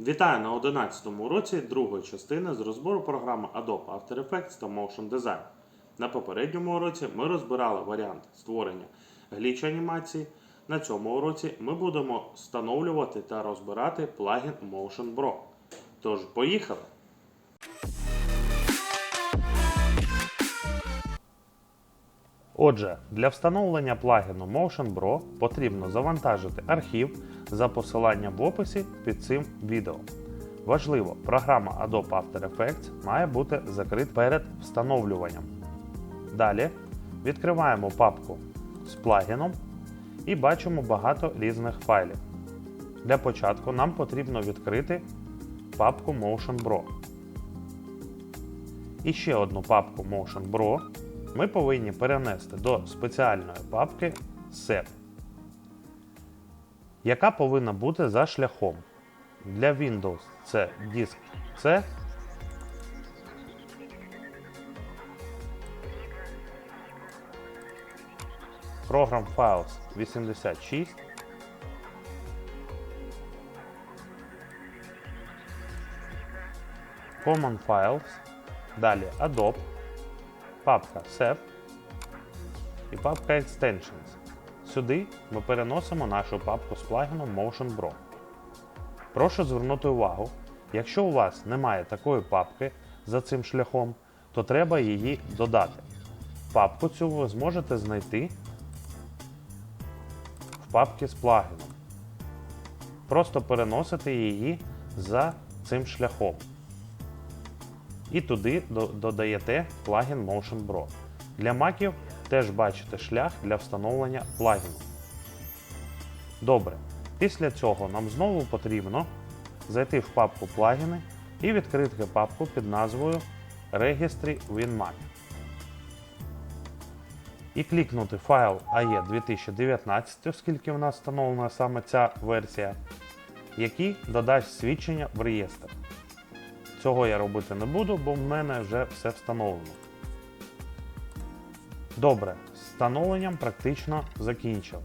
Вітаю на 11 му уроці другої частини з розбору програми Adobe After Effects та Motion Design. На попередньому уроці ми розбирали варіант створення гліч анімації. На цьому уроці ми будемо встановлювати та розбирати плагін Motion Bro. Тож, поїхали! Отже, для встановлення плагіну Motion Bro потрібно завантажити архів за посиланням в описі під цим відео. Важливо, програма Adobe After Effects має бути закрита перед встановлюванням. Далі відкриваємо папку з плагіном і бачимо багато різних файлів. Для початку нам потрібно відкрити папку Motion Bro. І ще одну папку Motion Bro ми повинні перенести до спеціальної папки SEP, яка повинна бути за шляхом. Для Windows це диск C, Program Files 86, Common Files, далі Adobe, папка SEP і папка Extensions. Сюди ми переносимо нашу папку з плагіном Motion Bro. Прошу звернути увагу, якщо у вас немає такої папки за цим шляхом, то треба її додати. Папку цю ви зможете знайти в папці з плагіном. Просто переносите її за цим шляхом. І туди додаєте плагін Motion Bro. Для маків теж бачите шлях для встановлення плагіну. Добре. Після цього нам знову потрібно зайти в папку плагіни і відкрити папку під назвою Registry WinMac. І клікнути файл AE 2019, оскільки в нас встановлена саме ця версія, який додасть свідчення в реєстр. Цього я робити не буду, бо в мене вже все встановлено. Добре, з встановленням практично закінчив.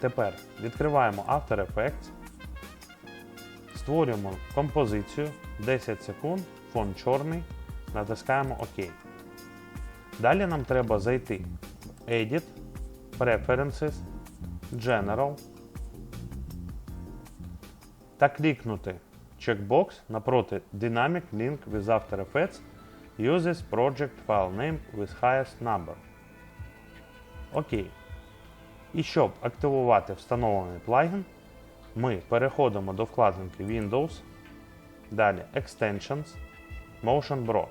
Тепер відкриваємо After Effects, створюємо композицію 10 секунд, фон чорний, натискаємо ОК. Далі нам треба зайти в Edit, Preferences, General та клікнути чекбокс напроти Dynamic Link with After Effects uses project file name with highest number. Окей. І щоб активувати встановлений плагін, ми переходимо до вкладинки Windows, далі Extensions, Motion Bro.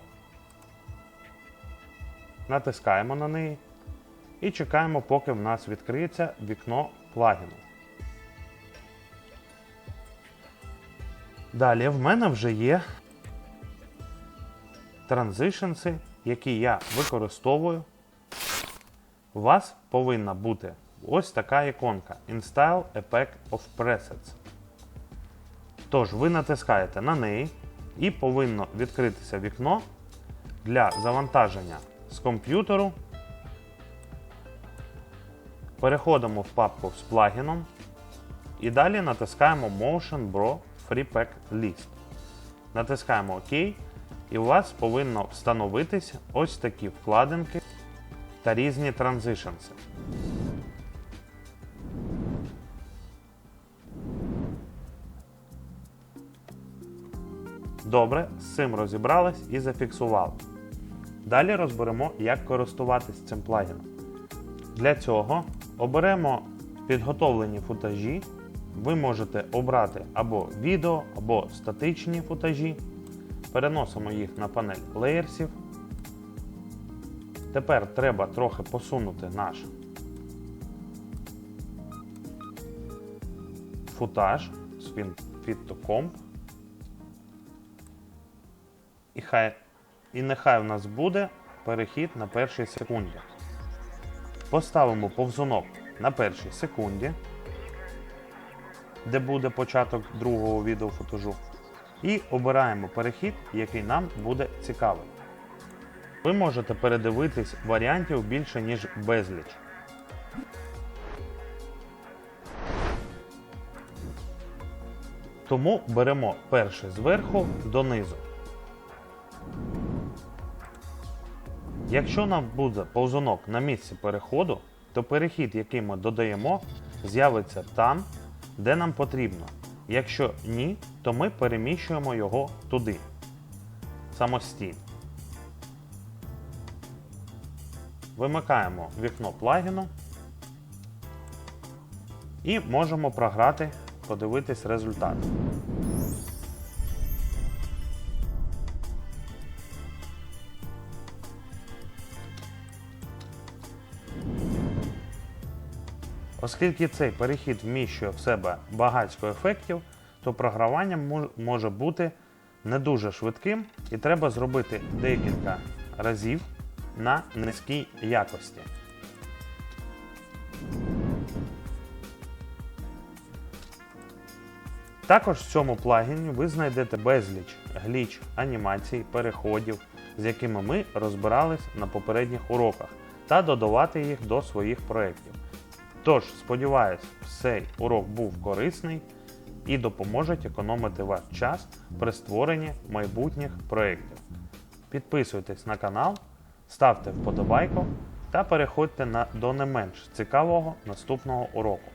Натискаємо на неї і чекаємо, поки в нас відкриється вікно плагіну. Далі в мене вже є транзишнси, які я використовую. У вас повинна бути ось така іконка Install a of Presets. Тож, ви натискаєте на неї і повинно відкритися вікно для завантаження з комп'ютеру. Переходимо в папку з плагіном і далі натискаємо Motion Bro Free Pack List. Натискаємо ОК, і у вас повинно встановитись ось такі вкладинки та різні транзишнси. Добре, з цим розібрались і зафіксували. Далі розберемо, як користуватись цим плагіном. Для цього оберемо підготовлені футажі. Ви можете обрати або відео, або статичні футажі. Переносимо їх на панель леєрсів. Тепер треба трохи посунути наш футаж з Fit to Comp. І, хай, і нехай в нас буде перехід на першій секунді. Поставимо повзунок на першій секунді, де буде початок другого відеофутажу. І обираємо перехід, який нам буде цікавий. Ви можете передивитись варіантів більше, ніж безліч. Тому беремо перший зверху донизу. Якщо нам буде повзунок на місці переходу, то перехід, який ми додаємо, з'явиться там, де нам потрібно. Якщо ні, то ми переміщуємо його туди самостійно. Вимикаємо вікно плагіну і можемо програти, подивитись результат. Оскільки цей перехід вміщує в себе багатько ефектів, то програвання може бути не дуже швидким і треба зробити декілька разів на низькій якості. Також в цьому плагіні ви знайдете безліч гліч, анімацій, переходів, з якими ми розбирались на попередніх уроках, та додавати їх до своїх проєктів. Тож, сподіваюсь, цей урок був корисний і допоможе економити ваш час при створенні майбутніх проєктів. Підписуйтесь на канал, ставте вподобайку та переходьте на, до не менш цікавого наступного уроку.